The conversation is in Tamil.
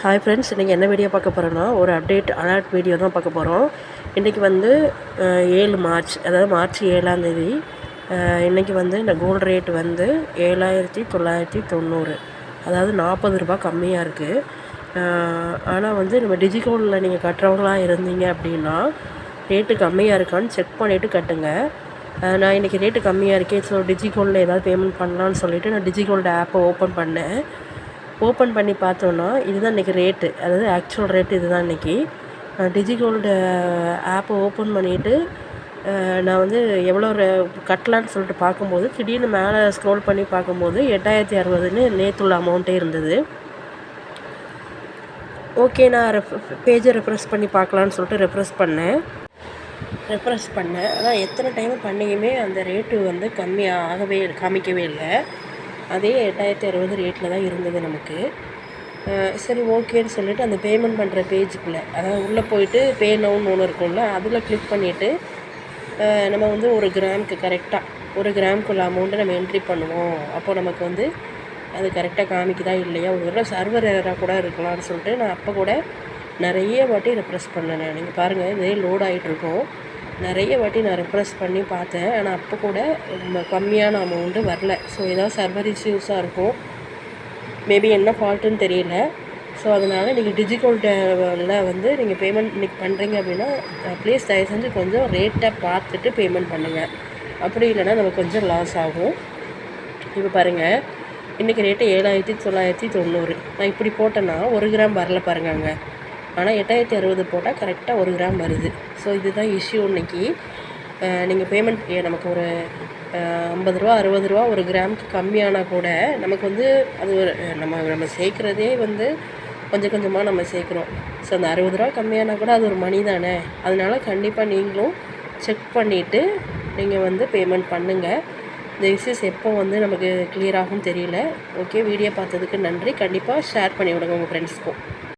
ஹாய் ஃப்ரெண்ட்ஸ் இன்றைக்கி என்ன வீடியோ பார்க்க போகிறோன்னா ஒரு அப்டேட் அலர்ட் வீடியோ தான் பார்க்க போகிறோம் இன்றைக்கி வந்து ஏழு மார்ச் அதாவது மார்ச் ஏழாம் தேதி இன்றைக்கி வந்து இந்த கோல்டு ரேட் வந்து ஏழாயிரத்தி தொள்ளாயிரத்தி தொண்ணூறு. அதாவது நாற்பது ரூபாய் கம்மியாக இருக்குது ஆனால் வந்து நம்ம டிஜிகோல்டில் நீங்கள் கட்டுறவங்களா இருந்தீங்க அப்படின்னா ரேட்டு கம்மியாக இருக்கான்னு செக் பண்ணிவிட்டு கட்டுங்க. நான் இன்றைக்கி ரேட்டு கம்மியாக இருக்கேன். ஸோ டிஜிகோல்டில் ஏதாவது பேமெண்ட் பண்ணலான்னு சொல்லிவிட்டு நான் டிஜிகோல்டு ஆப்பை ஓப்பன் பண்ணேன். ஓப்பன் பண்ணி பார்த்தோன்னா இதுதான் இன்றைக்கி ரேட்டு அதாவது ஆக்சுவல் ரேட்டு இதுதான் இன்றைக்கி டிஜிகோல்டு ஆப்பை ஓப்பன் பண்ணிவிட்டு நான் வந்து எவ்வளோ கட்டலான்னு சொல்லிட்டு பார்க்கும்போது திடீர்னு மேலே ஸ்க்ரோல் பண்ணி பார்க்கும்போது எட்டாயிரத்தி அறுபதுன்னு நேற்றுள்ள அமௌண்ட்டே இருந்தது. ஓகே நான் ரெஃப் பேஜை ரெஃப்ரெஷ் பண்ணி பார்க்கலான்னு சொல்லிட்டு ரெஃப்ரெஷ் பண்ணேன். ரெஃப்ரெஷ் பண்ணேன். ஆனால் எத்தனை டைம் பண்ணியுமே அந்த ரேட்டு வந்து கம்மியாக ஆகவே காமிக்கவே இல்லை. அதே எட்டாயிரத்தி அறுபது ரேட்டில் தான் இருந்தது நமக்கு. சரி ஓகேன்னு சொல்லிட்டு அந்த பேமெண்ட் பண்ணுற பேஜுக்குள்ளே அதாவது உள்ளே போயிட்டு பே நவுன்னு ஒன்று இருக்கும்ல அதில் கிளிக் பண்ணிவிட்டு நம்ம வந்து ஒரு கிராமுக்கு கரெக்டாக ஒரு கிராமுக்குள்ள அமௌண்ட்டை நம்ம என்ட்ரி பண்ணுவோம். அப்போது நமக்கு வந்து அது கரெக்டாக காமிக்குதா இல்லையா? ஒரு தடவை சர்வர் எரராக கூட இருக்கலாம்னு சொல்லிட்டு நான் அப்போ கூட நிறைய வாட்டி ரெப்ரெஸ் பண்ணேன். நீங்கள் பாருங்கள் இதே லோட் ஆகிட்டுருக்கோம் நிறைய வாட்டி நான் ரெப்ரெஸ் பண்ணி பார்த்தேன். ஆனால் அப்போ கூட ரொம்ப கம்மியான அமௌண்ட்டு வரல. ஸோ ஏதாவது சர்வர் இஷ்யூஸாக இருக்கும். மேபி என்ன ஃபால்ட்டுன்னு தெரியல. ஸோ அதனால் நீங்கள் டிஜிகோல்டில் வந்து நீங்கள் பேமெண்ட் இன்றைக்கி பண்ணுறீங்க அப்படின்னா ப்ளீஸ் தயவு செஞ்சு கொஞ்சம் ரேட்டை பார்த்துட்டு பேமெண்ட் பண்ணுங்கள் அப்படி இல்லைன்னா நமக்கு கொஞ்சம் லாஸ் ஆகும். இப்போ பாருங்கள் இன்றைக்கி ரேட்டு ஏழாயிரத்தி தொள்ளாயிரத்தி தொண்ணூறு. நான் இப்படி போட்டேன்னா ஒரு கிராம் வரல பாருங்க அங்கே. ஆனால் எட்டாயிரத்தி அறுபது போட்டால் கரெக்டாக ஒரு கிராம் வருது. ஸோ இதுதான் இஷ்யூ இன்னைக்கு. நீங்கள் பேமெண்ட் நமக்கு ஒரு ஐம்பது ரூபா அறுபது ரூபா ஒரு கிராமுக்கு கம்மியானா கூட நமக்கு வந்து அது ஒரு நம்ம நம்ம சேர்க்குறதே வந்து கொஞ்சம் கொஞ்சமாக நம்ம சேர்க்குறோம். ஸோ அந்த அறுபது ரூபா கம்மியானா கூட அது ஒரு மணி தானே. அதனால் கண்டிப்பாக நீங்களும் செக் பண்ணிவிட்டு நீங்கள் வந்து பேமெண்ட் பண்ணுங்கள் இந்த இஷ்யூஸ் எப்போ வந்து நமக்கு clear ஆகும் தெரியல. ஓகே வீடியோ பார்த்ததுக்கு நன்றி. கண்டிப்பாக ஷேர் பண்ணி விடுங்க உங்கள் ஃப்ரெண்ட்ஸ்க்கும்